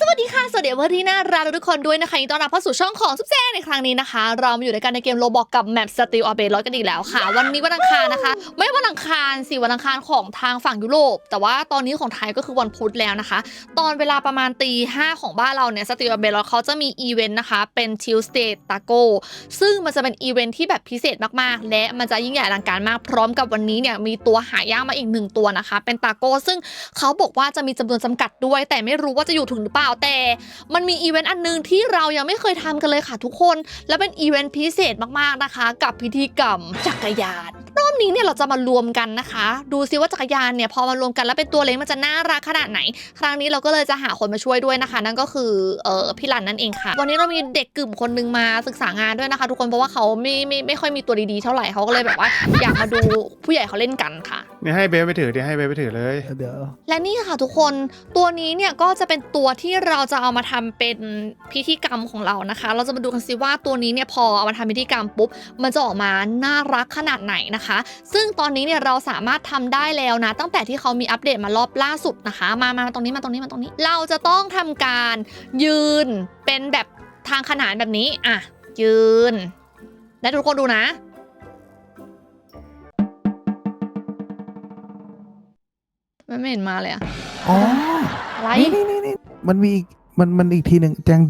สวัสดีค่ะส วัสดีเพื่อนที่น่ารักทุกคนด้วยนะคะยินดีต้อนรับเข้าสู่ช่องของซุปแซในครั้งนี้นะคะ เรามาอยู่ในการในเกมโรบอกกับแมปสติลอเบร้อยกันอีกแล้วค่ะ วันนี้วันอังคารนะคะ ไม่วันอังคารสิวันอังคารของทางฝั่งยุโรป แต่ว่าตอนนี้ของไทยก็คือวันพุธแล้วนะคะ ตอนเวลาประมาณตีห้าของบ้านเราเนี่ยสติลอเบร้อยเขาจะมีอีเวนต์นะคะ เป็น Tuesday Taco ซึ่งมันจะเป็นอีเวนต์ที่แบบพิเศษมากๆ และมันจะยิ่งใหญ่อลังการมากพร้อมกับวันนี้เนี่ยมีตัวหายากมาอีกหนึ่งตัวนะคะ เป็นตาโกซึ่งเขาบอกว่าจะมีจำนวนจำกัดด้วย แต่ไม่รู้ว่าจะอยู่ถึงหรือเปล่าแต่มันมีอีเวนต์อันหนึงที่เรายังไม่เคยทำกันเลยค่ะทุกคน และเป็นอีเวนต์พิเศษมากๆนะคะ กับพิธีกรรมจักรยาน รอบนี้เนี่ยเราจะมารวมกันนะคะ ดูซิว่าจักรยานเนี่ยพอมารวมกันแล้วเป็นตัวเล็กมันจะน่ารักขนาดไหน ครั้งนี้เราก็เลยจะหาคนมาช่วยด้วยนะคะ นั่นก็คือเออพี่รันนั่นเองค่ะ วันนี้เรามีเด็กกลุ่มคนหนึงมาศึกษางานด้วยนะคะ ทุกคนเพราะว่าเขาไม่ไม่ไม่ค่อยมีตัวดีๆเท่าไหร่เขาก็เลยแบบว่าอยากมาดูผู้ใหญ่เขาเล่นกันค่ะ เนี่ยให้เบฟไปถือดิให้เบฟไปถือเลย เดี๋ยว และนี่ค่ะทุกคนตัวนี้เนี่ยก็จะเป็นตัวที่เราจะเอามาทำเป็นพิธีกรรมของเรานะคะ เราจะมาดูกันสิว่าตัวนี้เนี่ยพอเอามาทำพิธีกรรมปุ๊บมันจะออกมาน่ารักขนาดไหนนะคะซึ่งตอนนี้เนี่ยเราสามารถทำได้แล้วนะ ตั้งแต่ที่เขามีอัปเดตมารอบล่าสุดนะคะ มามามาตรงนี้มาตรงนี้มาตรงนี้ เราจะต้องทำการยืนเป็นแบบทางขนานแบบนี้อะยืน และทุกคนดูนะมันไม่เห็นมาเลยอะอ๋ออะไรนี่นี่นี่นี่มันมีอีกมันมันอีกทีหนึ่งแจง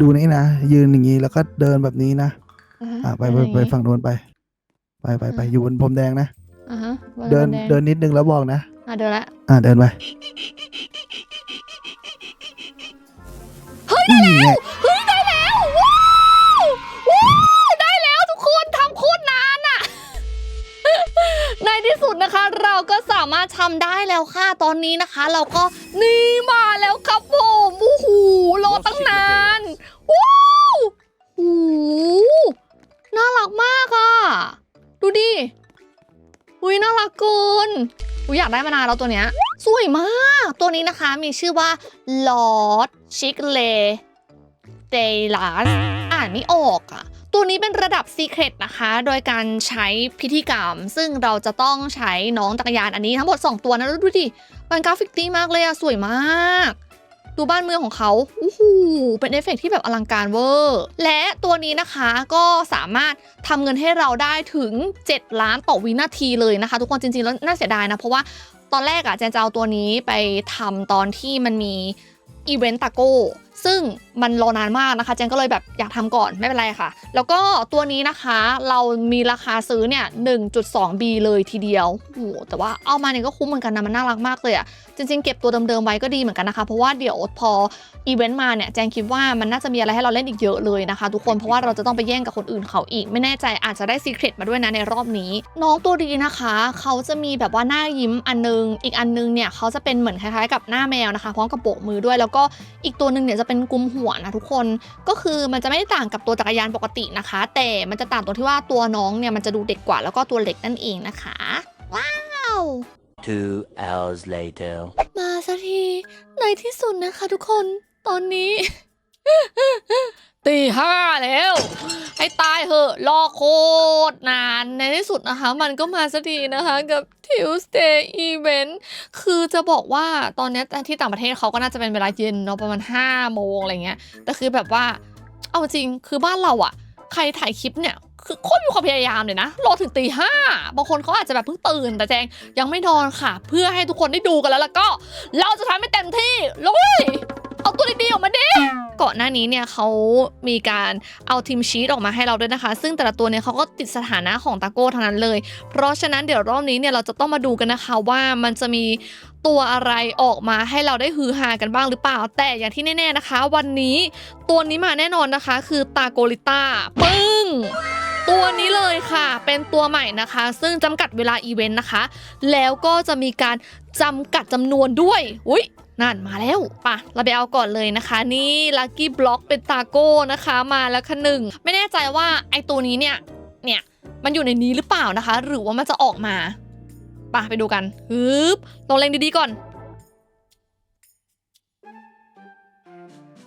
ดูนี่นะ ยืนอย่างนี้แล้วก็เดินแบบนี้นะ อ่าไปไปไปฝั่งโน้นไป ไปไปไปอยู่บนพรมแดงนะ อ่าฮะเดินแงเดินนิดนึงแล้วบอกนะ อะเดินละอ่าเดินไป เฮ้ยได้แล้ว เฮ้ยได้แล้วว้าวว้าวได้แล้วทุกคนทำโคตรนานอะ ในที่สุดนะคะ เราก็สามารถทำได้แล้วค่ะตอนนี้นะคะ เราก็นี่มาแล้วครับผมโอ้โหรอตั้งนานว้าวโอ้โหน่ารักมากอะ ดูดิอุ้ยน่ารักเกินอุ้ยอยากได้มานานแล้วตัวเนี้ย สวยมาก ตัวนี้นะคะมีชื่อว่า Lord Chic Le d e l a s อ่านไม่ออกอะตัวนี้เป็นระดับ Secret นะคะ โดยการใช้พิธีกรรม ซึ่งเราจะต้องใช้น้องจักรยานอันนี้ทั้งหมด 2 ตัวนะล้วดูดิมันกราฟิกดีมากเลยอะสวยมาก ดูบ้านเมืองของเขาอู้หูเป็นเอฟเฟกต์ที่แบบอลังการเวอร์และตัวนี้นะคะก็สามารถทำเงินให้เราได้ถึง 7 ล้านต่อวินาทีเลยนะคะ ทุกคนจริงๆแล้วน่าเสียดายนะ เพราะว่าตอนแรกอะแจนจะเอาตัวนี้ไปทำตอนที่มันมีอีเวนต์ตาโก้ ซึ่งมันรอนานมากนะคะแจนก็เลยแบบอยากทำก่อนไม่เป็นไรค่ะ แล้วก็ตัวนี้นะคะเรามีราคาซื้อเนี่ย 1.2B เลยทีเดียวโอ้โหแต่ว่าเอามาเนี่ยก็คุ้มเหมือนกันนะมันน่ารักมากเลยอะจริงๆเก็บตัวเดิมๆไว้ก็ดีเหมือนกันนะคะ เพราะว่าเดี๋ยวพออีเวนต์มาเนี่ยแจงคิดว่ามันน่าจะมีอะไรให้เราเล่นอีกเยอะเลยนะคะ ทุกคนเพราะว่าเราจะต้องไปแย่งกับคนอื่นเขาอีก ไม่แน่ใจอาจจะได้ซีเครตมาด้วยนะในรอบนี้ น้องตัวดีนะคะ เขาจะมีแบบว่าหน้ายิ้มอันนึง อีกอันนึงเนี่ยเขาจะเป็นเหมือนคล้ายๆ กับหน้าแมวนะคะพร้อมกับโบกมือด้วย แล้วก็อีกตัวนึงเนี่ยจะเป็นกุมหัวนะทุกคน ก็คือมันจะไม่ได้ต่างกับตัวจักรยานปกตินะคะ แต่มันจะต่างตรงที่ว่าตัวน้องเนี่ยมันจะดูเด็กกว่าแล้วก็ตัวเล็กนั่นเองนะคะ ว้าว Two hours later. มาสักทีในที่สุดนะคะทุกคนตอนนี้ ตีห้าแล้ว ให้ตายเหอะ รอโคตรนาน ในที่สุดนะคะ มันก็มาสักทีนะคะกับ Tuesday Event คือจะบอกว่าตอนนี้ที่ต่างประเทศเขาก็น่าจะเป็นเวลาเย็นเนาะประมาณ5โมงอะไรเงี้ย แต่คือแบบว่า เอาจริงคือบ้านเราอะใครถ่ายคลิปเนี่ยคือโคตรมีความพยายามเลยนะ รอถึงตีห้าบางคนเขาอาจจะแบบเพิ่งตื่น แต่แจงยังไม่นอนค่ะ เพื่อให้ทุกคนได้ดูกันแล้วแล้วก็ เราจะทำให้เต็มที่ลุย เอาตัวดีๆออกมาดิก่อนหน้านี้เนี่ยเขามีการเอาทีมชีตออกมาให้เราด้วยนะคะ ซึ่งแต่ละตัวเนี่ยเขาก็ติดสถานะของตาโก้ทั้งนั้นเลย เพราะฉะนั้นเดี๋ยวรอบนี้เนี่ยเราจะต้องมาดูกันนะคะว่ามันจะมีตัวอะไรออกมาให้เราได้ฮือฮากันบ้างหรือเปล่า แต่อย่างที่แน่ๆนะคะ วันนี้ตัวนี้มาแน่นอนนะคะ คือตาโกลิต้าปึ้งตัวนี้เลยค่ะ เป็นตัวใหม่นะคะ ซึ่งจำกัดเวลาอีเวนต์นะคะ แล้วก็จะมีการจำกัดจำนวนด้วย อุ้ย นั่นมาแล้วป่ะเราไปเอาก่อนเลยนะคะ นี่ลั c กี้บล็อกเป็นตาโก้นะคะมาแล้วค่ะหนึ่งไม่แน่ใจว่าไอตัวนี้เนี่ยเนี่ยมันอยู่ในนี้หรือเปล่านะคะ หรือว่ามันจะออกมาป่ะไปดูกันฮึบลองเล็งดีๆก่อน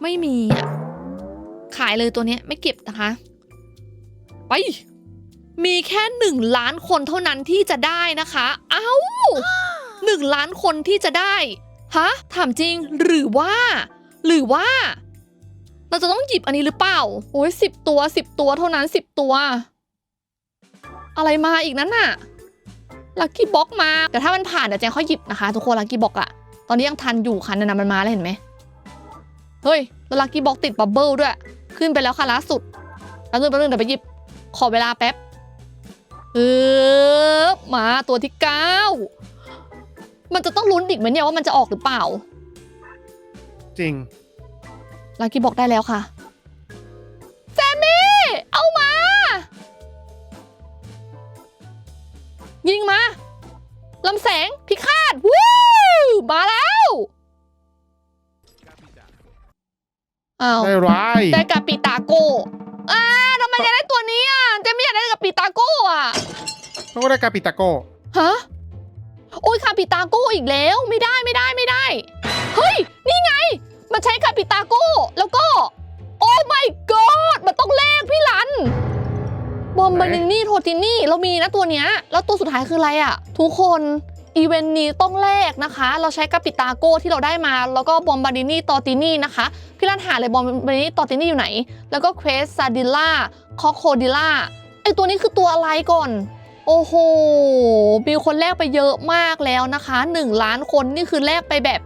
ไม่มีอะขายเลยตัวนี้ไม่เก็บนะคะไปมีแค่หนึ่งล้านคนเท่านั้นที่จะได้นะคะ เอ้าหนึ่งล้านคนที่จะได้ ฮะ ถามจริง หรือว่า หรือว่า เราจะต้องหยิบอันนี้หรือเปล่า โอ้ยสิบตัวสิบตัวเท่านั้นสิบตัว อะไรมาอีกนั้นน่ะ ลักกี้บ็อกมา แต่ถ้ามันผ่านเดี๋ยวแจงค่อยหยิบนะคะ ทุกคนลักกี้บ็อกอะตอนนี้ยังทันอยู่ค่ะนั่นนะมันมาแล้วเห็นไหมเฮ้ยแล้วลักกี้บ็อกติดบับเบิลด้วย ขึ้นไปแล้วค่ะล่าสุดแล้วนึงแป๊บนึงเดี๋ยวไปหยิบ ขอเวลาแป๊บเออมาตัวที่เก้า มันจะต้องลุ้นอีกไหมเนี่ยว่ามันจะออกหรือเปล่า จริงลักกี้บอกได้แล้วค่ะแซมมี่ เอามา ยิงมาลำแสงพิฆาตวู้มาแล้วอ้าวได้ร้ายได้กับปีตาโก้อ่าทำไมจะได้ตัวนี้อะเจไม่อยากได้กับปีตาโก้อะเขาก็ได้กาปิตาโกฮะโอ้ยคา ปิตาโก้อีกแล้วไม่ได้ไม่ได้ไม่ได้ เฮ้ย นี่ไง มันใช้คาปิตาโก้แล้วก็ โอ้ my god มันต้องแลกพี่ลันบอมบานินี่โทตินี่เรามีนะตัวเนี้ย แล้วตัวสุดท้ายคืออะไรอะทุกคนอีเวนต์นี้ต้องแลกนะคะ เราใช้กาปิตาโก้ที่เราได้มา แล้วก็บอมบานินี่ตอตินี่นะคะ พี่ลันหาเลยบอมบานินี่ตอตินี่อยู่ไหน แล้วก็เควสซาดิล่าคอโคดิล่าไอตัวนี้คือตัวอะไรก่อน โอ้โหมีคนแลกไปเยอะมากแล้วนะคะ 1 ล้านคนนี่คือแลกไปแบบ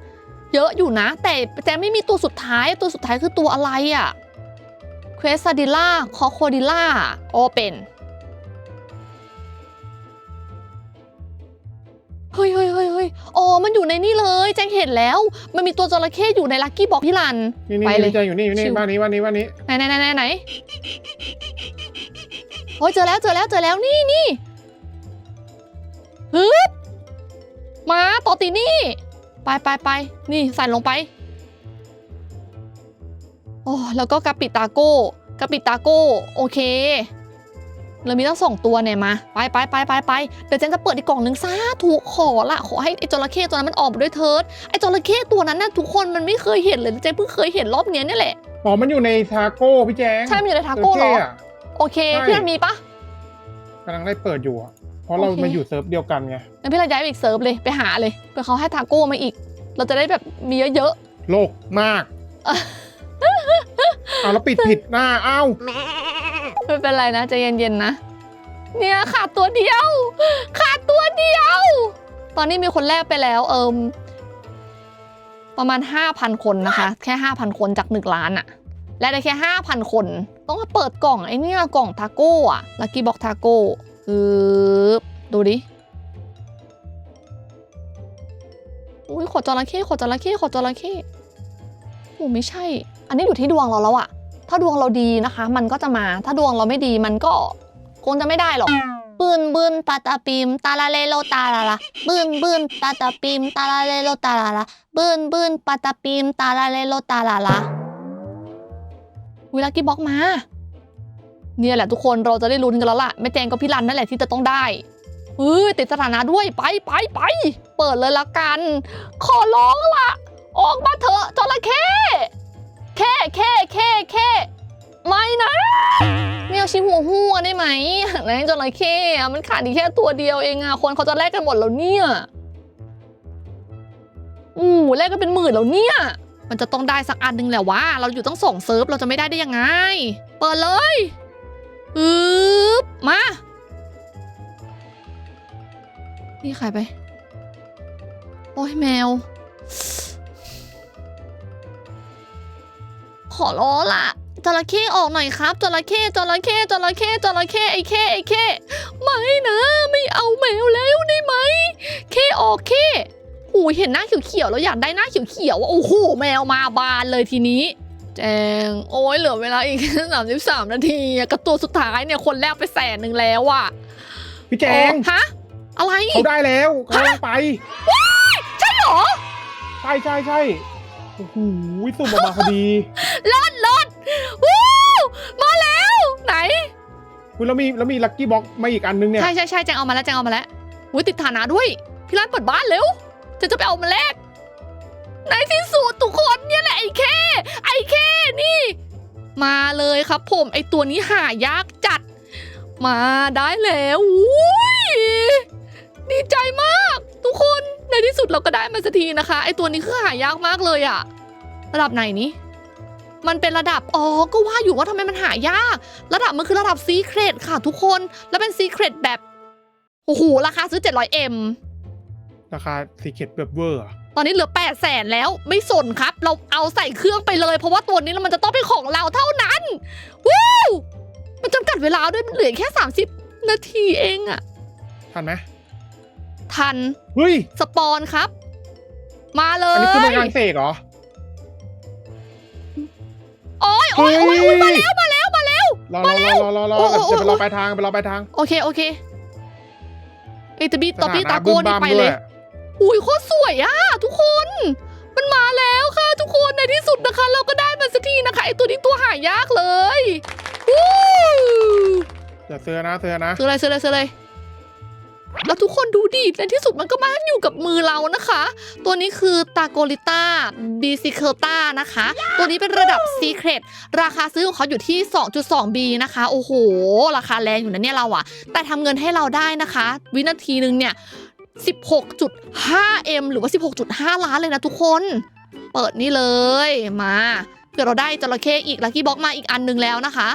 เยอะอยู่นะ แต่แจงไม่มีตัวสุดท้ายตัวสุดท้ายคือตัวอะไรอะเควสดิล่าคอโคดิล่าโอเป็นเฮ้ยเฮ้ยเฮ้ยเฮ้ยอ๋อ มันอยู่ในนี่เลย แจงเห็นแล้ว มันมีตัวจระเข้อยู่ในลักกี้บอกพี่ลันนี่นี่ไปเลยนี่ใจอยู่นี่อยู่นี่ชิวบ้านนี้บ้านนี้บ้านนี้ ไหนไหนไหนไหนไหนโอ้ยเจอแล้วเจอแล้วเจอแล้วนี่นี่ ฮึบมาต่อตีนี่ ไปไปไปนี่ใส่ลงไปโอ้แล้วก็กาปิตาโก้กาปิตาโก้โอเคเรามีตั้งสองตัวเนี่ยมา ไปไปไปไปไปเดี๋ยวเจนจะเปิดอีกกล่องหนึ่งซาถูกขอละขอให้ไอ้จระเข้ตัวนั้นมันออกมาด้วยเถิดไอ้จระเข้ตัวนั้นน่ะทุกคนมันไม่เคยเห็นเลยเจนเพิ่งเคยเห็นรอบเนี้ยนี่แหละอ๋อมันอยู่ในทาโก้พี่แจงใช่มันอยู่ในทาโก้เหรอจะะโอเคใช่พี่รันมีปะกำลังได้เปิดอยู่อะ เพราะเราโอเค มาอยู่เซิร์ฟเดียวกันไง งั้นพี่รันย้ายไปอีกเซิร์ฟเลยไปหาเลยเพื่อเขาให้ทาโก้มาอีก เราจะได้แบบมีเยอะโลกมาก เอาแล้วปิดผิดหน้า เอ้า ๆไม่เป็นไรนะใจเย็นๆนะ เนี่ยขาดตัวเดียว ขาดตัวเดียว ตอนนี้มีคนแรกไปแล้ว เอิมประมาณ 5,000 คนนะคะ แค่ 5,000 คนจาก 1 ล้านอะและได้แค่ 5,000 คน ต้องมาเปิดกล่องไอ้เนี่ยกล่องทาโก้อะลักกี้บ็อกทาโก้ อือดูดิอุ้ยขอจระเข้ขอจระเข้ขอจระเข้โอ้ไม่ใช่ อันนี้อยู่ที่ดวงเราแล้วอะถ้าดวงเราดีนะคะ มันก็จะมา ถ้าดวงเราไม่ดีมันก็คงจะไม่ได้หรอกปืนบืนตาตาปิมตาลาเลโลตาลาลาบืนบืนตาตาปิมตาลาเลโลตาลาลาบืนบืนปาตาปิมตาลาเลโลตาลาลาวิลักกี้บ็อกมา เนี่ยแหละทุกคนเราจะได้ลุ้นกันแล้วล่ะแม่แจงกับพี่รันนั่นแหละที่จะต้องได้เฮ้ยติดสถานะด้วยไปไปไปเปิดเลยละกัน ขอร้องล่ะออกมาเถอะจระเข้แค่แค่แค่แค่ไม่นะไม่เอาชิ้นหัวหัวได้ไหมไหนจระเข้มันขาดอีกแค่ตัวเดียวเองอะคนเขาจะแลกกันหมดแล้วเนี่ยอู้แลกกันเป็นหมื่นแล้วเนี่ย มันจะต้องได้สักอันหนึ่งแหละวะเราอยู่ต้องส่งเซิร์ฟเราจะไม่ได้ได้ยังไง เปิดเลย อึ๊บมา นี่ขายไป โอ้ยแมว ขอร้องละจระเข้ออกหน่อยครับจระเข้จระเข้จระเข้จระเข้ไอ้เข้ไอ้เข้ไม่นะ ไม่เอาแมวแล้วได้ไหมเข้ออกเข้หูเห็นหน้าเขียวๆแล้วอยากได้หน้าเขียวๆอะโอ้โหแมวมาบานเลยทีนี้ แจงโอ้ยเหลือเวลาอีกสามสิบสามนาทีอะกับตัวสุดท้ายเนี่ยคนแรกไปแสนหนึ่งแล้วอะพี่แจงโอ้ฮะอะไร เขาได้แล้วเขากำลังไปใช่เหรอ ใช่ใช่ใช่โอ้โหสุ่มออกมาพอดีลดลดวู้มาแล้วไหนคุณแล้วมีแล้วมีลัคกี้บ็อกมาอีกอันนึงเนี่ยใช่ใช่ใช่แจงเอามาแล้วแจงเอามาแล้วอุ้ยติดฐานะด้วย พี่ร้านเปิดบ้านเร็วจะจะไปเอามาแลก ในที่สุดทุกคนเนี่ยแหละไอ้แค่ไอ้แค่นี่ มาเลยครับผมไอ้ตัวนี้หายากจัด มาได้แล้วอุ้ยดีใจมาก ทุกคนในที่สุดเราก็ได้มาสักทีนะคะ ไอ้ตัวนี้คือหายากมากเลยอะระดับไหนนี้มันเป็นระดับ อ๋อ ก็ว่าอยู่ว่าทำไมมันหายาก ระดับมันคือระดับซีเครตค่ะทุกคน แล้วเป็นซีเครตแบบ โอ้โห ราคาซื้อ 700M ราคาสีเข็ดแบบเวอร์ ตอนนี้เหลือ8 0 0แสนแล้วไม่สนครับ เราเอาใส่เครื่องไปเลย เพราะว่าตัวนี้มันจะต้องเป็นของเราเท่านั้นวู้วมันจำกัดเวลาด้วยมันเหลือแค่ 30 นาทีเองอะทันไหมทันเฮ้ยสปอนครับ มาเลอันยนี้คือมันงานเสกเหรอ โอ้ยโอ้ยโอ้ยโอ้ยมาแล้วมาแล้วมาแล้ว รอรอรอรอรอรอโอ้โอ้โอ้จะไปรอปลายทางไปรอปลายทางโอเคโอเคไอยตะบีตอปี้สถตาโก้บึ้นี่มไปบ้ามเลย ด้ว อุ้ยโคตรสวยอะทุกคน มันมาแล้วค่ะทุกคนในที่สุดนะคะ เราก็ได้มันสักทีนะคะไอตัวนี้ตัวหายากเลยวู้เดี๋ยวเสื้อนะเสื้อนะซื้ออะไรซื้ออะไรซื้ออะไรแล้วทุกคนดูดิในที่สุดมันก็มาอยู่กับมือเรานะคะ ตัวนี้คือตาโกลิต้าบีซิเคลต้านะคะ ตัวนี้เป็นระดับซีเครตราคาซื้อของเขาอยู่ที่ 2.2B นะคะ โอ้โห ราคาแรงอยู่นะเนี่ยเราอะแต่ทำเงินให้เราได้นะคะ วินาทีหนึ่งเนี่ย 16.5M หรือว่า 16.5 ล้านเลยนะทุกคน เปิดนี่เลยมาเผื่อเราได้จระเข้อีกลักกี้บ็อกมาอีกอันหนึงแล้วนะคะ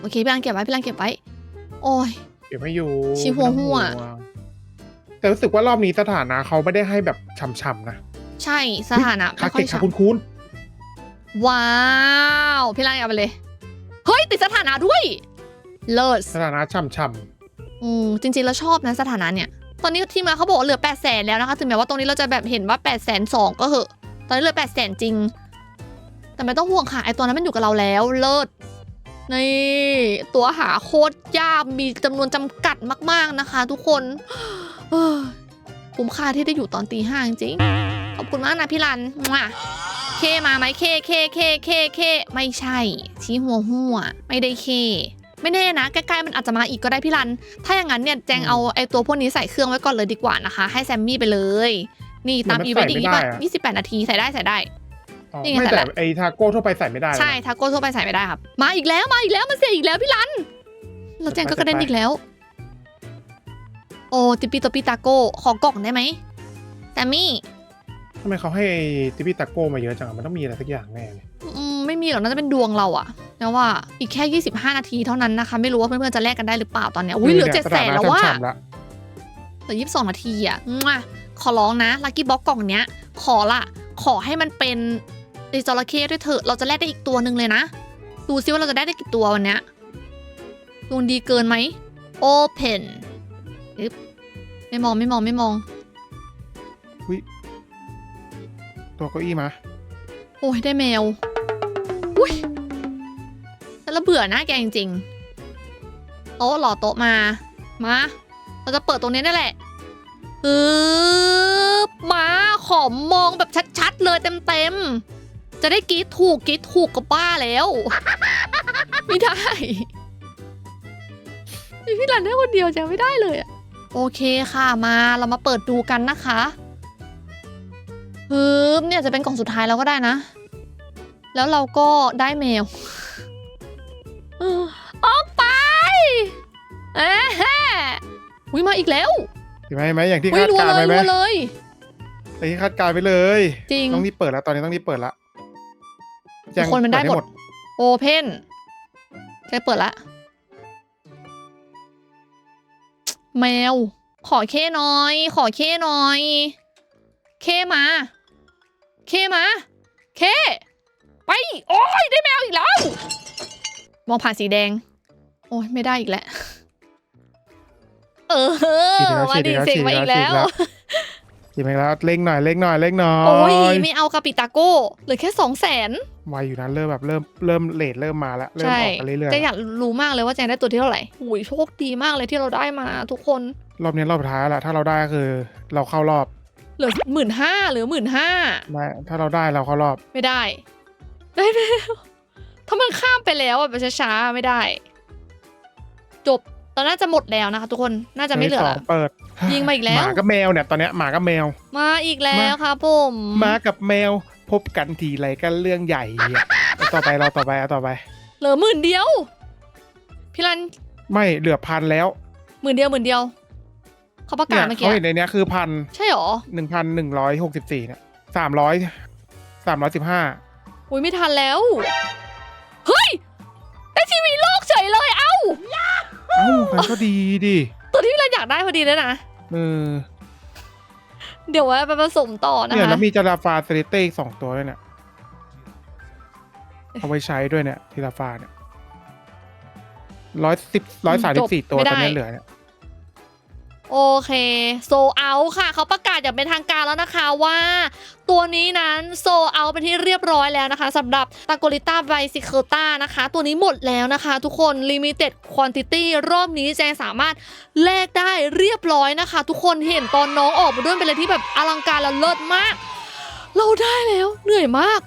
โอเคพี่รันเก็บไว้พี่รันเก็บไว้ โอ้ย เก็บให้อยู่ชิหัวหัวไม่ต้องงแต่รู้สึกว่ารอบนี้สถานะเขาไม่ได้ให้แบบช่ำๆนะ ใช่สถานะคลาไม่สค่อสิยกชัค่ะดคุณคุณว้าว พี่รันเอาไปเลย เฮ้ย ติดสถานะด้วย เลิศสถานะช่ำ อืมจริงๆแล้วชอบนะสถานะเนี่ย ตอนนี้ทีมงานเขาบอกเหลือ8 0 0แสนแล้วนะคะถึงแม้ว่าตรงนี้เราจะแบบเห็นว่า8 0 0แสนสองก็เหอะ ตอนนี้เหลือ8 0 0แสนจริง แต่ไม่ต้องห่วงค่ะไอตัวนั้นมันอยู่กับเราแล้วเลิศนี่ตัวหาโคตรยากมีจำนวนจำกัดมาก ๆนะคะ ทุกคนคุ้มค่าที่ได้อยู่ตอนตีห้าจริงขอบคุณมากนะพี่รันมั่วเคมาไหมเคเคเคเคเคไม่ใช่ ชี้หัวหัว ไม่ได้เค ไม่แน่นะใกล้ๆมันอาจจะมาอีกก็ได้พี่รัน ถ้าอย่างนั้นเนี่ยแจงเอาไอ้ตัวพวกนี้ใส่เครื่องไว้ก่อนเลยดีกว่านะคะ ให้แซมมี่ไปเลย นี่ตามอีเวนต์อย่างนี้ป่ะ28นาทีใส่ได้ใส่ได้ๆอ๋อนี่ไงไม่แต่แต่ละไอทาโก้ทั่วไปใส่ไม่ได้ ใช่นะทาโก้ทั่วไปใส่ไม่ได้ครับ มาอีกแล้วมาอีกแล้วมันเสียอีกแล้วพี่รันแล้วแจงก็กระเด็นอีกแล้ว โอ้ติปปี้ตปปี้ตาโก้ขอกล่องได้ไหมแซมมี่ ทำไมเขาให้ติปิตาโก้มาเยอะจังอะมันต้องมีอะไรสักอย่างแน่เลยอืมไม่มีหรอกน่าจะเป็นดวงเราอะนะว่าอีกแค่ 25 นาทีเท่านั้นนะคะ ไม่รู้ว่าเพื่อนๆจะแลกกันได้หรือเปล่าตอนเนี้ยอุ้ยเหลือนี่เจ็ดยแสนแล้วว่าสถนะช่ำๆละเหลือยี่สิบสองนาทีอะมั่วขอร้องนะลักกี้บ็อกกล่องเนี้ย ขอละ ขอให้มันเป็นไอจระเข้ด้วยเถอะ เราจะแลกได้อีกตัวหนึ่งเลยนะ ดูซิว่าเราจะได้ได้กี่ตัววันเนี้ยดวงดีเกินไหม Open อึ๊บไม่มองไม่มองไม่มอง ตัวเก้าอี้มา โอ้ยได้แมว อุ้ยแต่ละเบื่อหน้าแกจริงๆโต๊ะหล่อโต๊ะมา มา เราจะเปิดตรงนี้นั่นแหละฮึบมาขอมองแบบชัดๆ เลยเต็มๆ จะได้กรีดถูกกรีดถูกกับบ้าแล้ว ไม่ได้มีพี่หลันได้คนเดียวจะไม่ได้เลยอะโอเคค่ะมาเรามาเปิดดูกันนะคะ ฮึบเนี่ยจะเป็นกล่องสุดท้ายแล้วก็ได้นะ แล้วเราก็ได้แมวเออออกไปเอ๊ะแฮะอุ้ยมาอีกแล้วเห็นไหมเห็นไหมอย่างที่อุ้ยคาดรัวการณ์เลไปยไหมรัวเลย อย่างที่คาดการณ์ไปเลยจริง ต้องรีบเปิดแล้วตอนนี้ต้องรีบเปิดละแจ้งคนมันได้เปิหมดโอเพนใช้เปิดละ แมว ขอเคหน่อย ขอเคหน่อย เคมา เคมา เค ไป โอ้ยได้แมวอีกแล้ว มองผ่านสีแดง โอ้ยไม่ได้อีกแล้ว เออฉีดแล้วมาฉีดดีแล้วเสียงฉีดมาแล้วอีกแล้วฉีดไปแล้วเล็งหน่อยเล็งหน่อยเล็งหน่อโอ้ยยไม่เอาคาปิตาโก้เหลือแค่สองแสนไวอยู่นะเริ่มแบบเริ่มเริ่มเลทเริ่มมาแล้วเริ่มใช่ออกกันเรื่อยแจงอยากรู้มากเลยว่าแจงได้ตัวที่เท่าไหร่อุ้ยโชคดีมากเลยที่เราได้มาทุกคนๆรอบนี้รอบสุดท้ายแล้วถ้าเราได้ก็คือ เราเข้ารอบเห ลือหมื่นห้าหรือหมื่นห้าไม่ถ้าเราได้เราเข้ารอบ ไม่ได้ ได้แมวถ้ามันข้ามไปแล้วอะไปช้าๆไม่ได้ จบตอนน่าจะหมดแล้วนะคะทุกคนน่าจะไม่เหลือสอละงเปิดยิงมาอีกแล้วหมากับแมวเนี่ยตอนเนี้ยหมากับแมว มาอีกแล้วมาครับผมหมากับแมวพบกันทีไรกันเรื่องใหญ่อะเอาต่อไปเราต่อไปเอาต่อไป เหลือหมื่นเดียว พี่รันไม่เหลือพันแล้วหมื่นเดียวหมื่นเดียว เขาประเนี่กาศยเมื่อกี้เขาเห็นในเนี้ยคือพันใช่หรอหนึ่งพันหนึ่งร้อยหกสิบสี่เนี่ยสามร้อยสามร้อยสิบห้าอุ้ยไม่ทันแล้ว เฮ้ย ได้ทีวีโลกเฉยเลย เอ้าเอ้ามันก็ดีดิตัวที่เราอยากได้พอดีเลยนะเออเดี๋ยวไว้ไปผสมต่อนะเนี่ยคะแล้วมีจาราฟาเซเลเต้อีกสองตัวด้วยเนี่ยเอาไว้ใช้ด้วยเนี่ยทีลาฟาเนี่ยร้อยสิบร้อยสามสิบสี่ตัวตอนนี้เหลือเนี่ย โอเคโซเอาค่ะ เขาประกาศอย่างเป็นทางการแล้วนะคะว่า ตัวนี้นั้นโซเอาเป็นที่เรียบร้อยแล้วนะคะสำหรับตากลิต้าไบซิเคิลต้านะคะ ตัวนี้หมดแล้วนะคะ ทุกคน Limited Quantity รอบนี้แจงสามารถแลกได้เรียบร้อยนะคะ ทุกคนเห็นตอนน้องออกมาด้วยเป็นอะไรที่แบบอลังการและเลิศมาก เราได้แล้วเหนื่อยมาก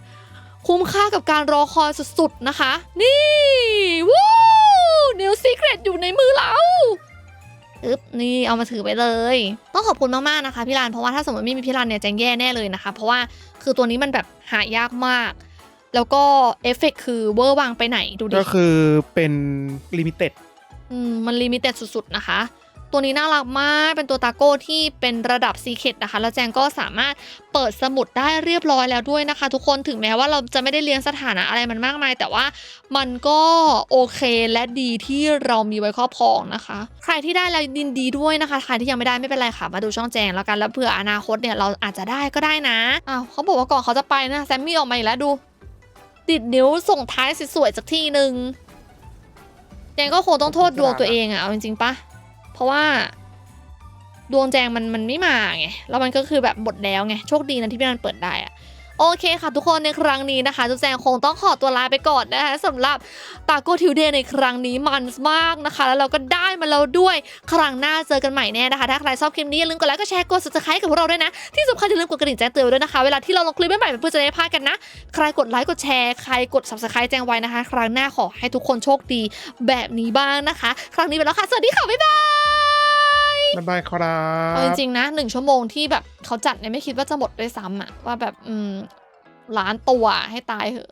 คุ้มค่ากับการรอคอยสุดๆนะคะ นี่วู้นิวซีเครตอยู่ในมือเรา อึ๊บนี่เอามาถือไปเลย ต้องขอบคุณมากๆนะคะพี่รานเพราะว่าถ้าสมมติไม่มีพี่รานเนี่ยแจงแย่แน่เลยนะคะ เพราะว่าคือตัวนี้มันแบบหายากมาก แล้วก็เอฟเฟกต์คือเวอร์วางไปไหนดูดิก็คือเป็นลิมิเต็ดอืมมันลิมิเต็ดสุดๆนะคะ ตัวนี้น่ารักมาก เป็นตัวตาโก้ที่เป็นระดับซีเคดนะคะ แล้วแจงก็สามารถเปิดสมุดได้เรียบร้อยแล้วด้วยนะคะ ทุกคน ถึงแม้ว่าเราจะไม่ได้เรียงสถานะอะไรมันมากมาย แต่ว่ามันก็โอเคและดีที่เรามีไว้ครอบครองนะคะ ใครที่ได้แล้วยินดีด้วยนะคะ ใครที่ยังไม่ได้ไม่เป็นไรค่ะ มาดูช่องแจงแล้วกัน แล้วเผื่ออนาคตเนี่ยเราอาจจะได้ก็ได้นะอ้าวเขาบอกว่าก่อนเขาจะไปนะแซมมี่ออกมาอีกแล้วดู ติดนิ้วส่งท้ายสวยๆสักทีหนึ่งแจงก็คงต้องโทษดวงตัวเองอะเอาจริงๆปะ เพราะว่าดวงแจงมันมันไม่มาไง แล้วมันก็คือแบบหมดแล้วไง โชคดีนะที่พี่นันเปิดได้อะ โอเคค่ะทุกคนในครั้งนี้นะคะจุ๊บแจงคงต้องขอตัวลาไปก่อนนะคะสำหรับตาโกทิวเดย์ในครั้งนี้มันมากนะคะ แล้วเราก็ได้มาแล้วด้วยครั้งหน้าเจอกันใหม่แน่นะคะ ถ้าใครชอบคลิปนี้อย่าลืมกดไลค์กดแชร์กด subscribe กับพวกเราด้วยนะ ที่สำคัญอย่าลืมกดกระดิ่งแจ้งเตือนด้วยนะคะ เวลาที่เราลงคลิปใหม่ๆเพื่อจะได้พลาดกันนะ ใครกดไลค์กดแชร์ใครกด subscribe แจ้งไว้นะคะ ครั้งหน้าขอให้ทุกคนโชคดีแบบนี้บ้างนะคะ ครั้งนี้ไปแล้วค่ะสวัสดีค่ะบ๊ายบาย บ๊ายบายครับเอาจริงๆนะหนึ่งชั่วโมงที่แบบเขาจัดเนี่ยไม่คิดว่าจะหมดด้วยซ้ำอะว่าแบบอืมล้านตัวให้ตายเหอะ